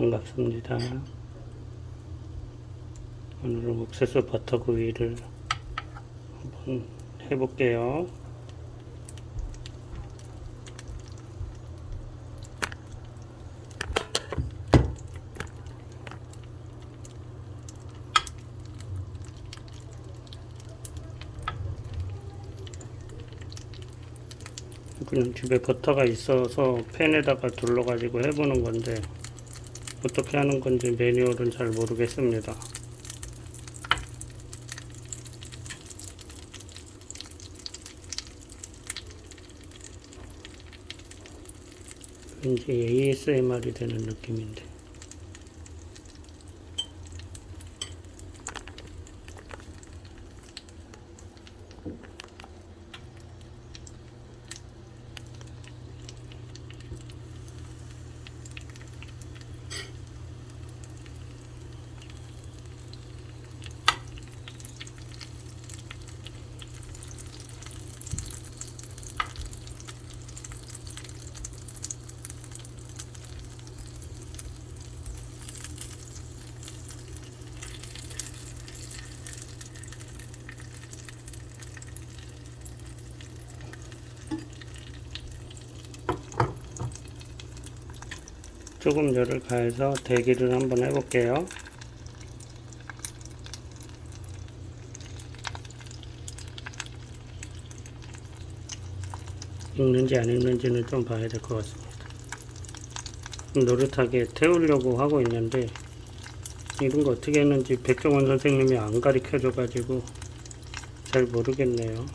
반갑습니다. 오늘은 옥수수 버터구이를 한번 해볼게요. 그냥 집에 버터가 있어서 팬에다가 둘러가지고 해보는 건데 어떻게 하는 건지 매뉴얼은 잘 모르겠습니다. 왠지 ASMR이 되는 느낌인데. 조금 열을 가해서 대기를 한번 해볼게요. 익는지 안 익는지는 좀 봐야 될 것 같습니다. 노릇하게 태우려고 하고 있는데 이런 거 어떻게 했는지 백종원 선생님이 안 가르쳐 줘가지고 잘 모르겠네요.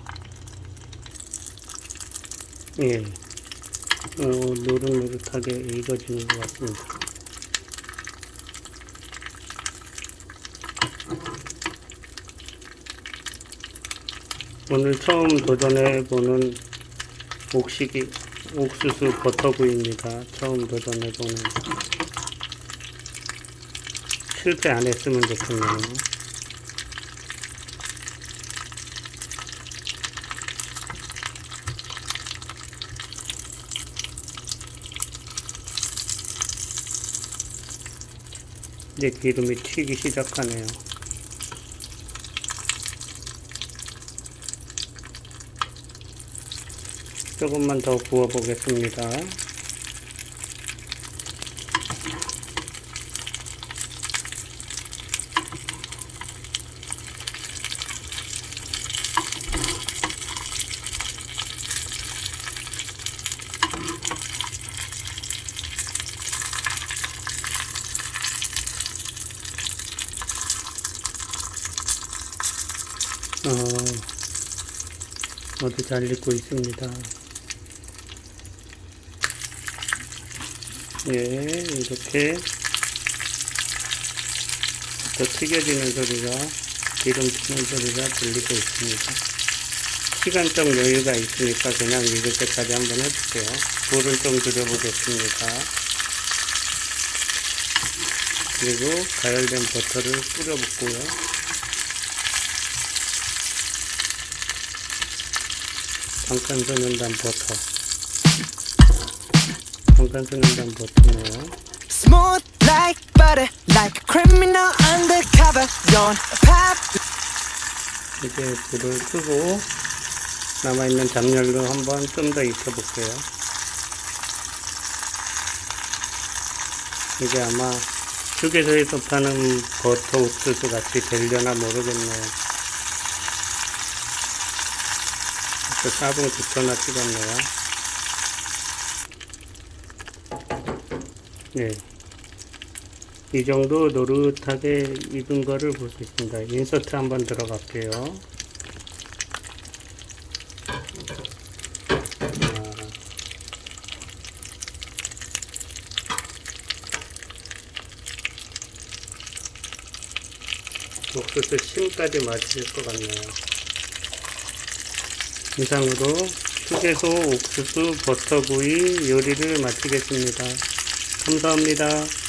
예. 어, 노릇노릇하게 익어지는 것 같습니다. 오늘 처음 도전해보는 옥식이 옥수수 버터구이입니다. 처음 도전해보는 실패 안 했으면 좋겠네요. 이제 기름이 튀기 시작하네요. 조금만 더 구워 보겠습니다. 어, 모두 잘 익고 있습니다. 예, 이렇게 더 튀겨지는 소리가, 기름 튀는 소리가 들리고 있습니다. 시간적 여유가 있으니까 그냥 익을 때까지 한번 해볼게요. 불을 좀 줄여보겠습니다. 그리고 가열된 버터를 뿌려 붓고요. 방탄소년단 버터 방탄소년단 버터네요 Smooth like butter, like a criminal undercover. Don't pop. 이제 불을 끄고 남아있는 잡열로 한번 좀 더 익혀볼게요 이게 아마 휴게소에서 파는 버터 옥수수 같이 되려나 모르겠네요 그 4분 9초나 찍었네요 네. 이 정도 노릇하게 익은 거를 볼 수 있습니다. 인서트 한번 들어갈게요. 자, 옥수수 심까지 맞을 것 같네요. 이상으로 휴게소 옥수수 버터구이 요리를 마치겠습니다. 감사합니다.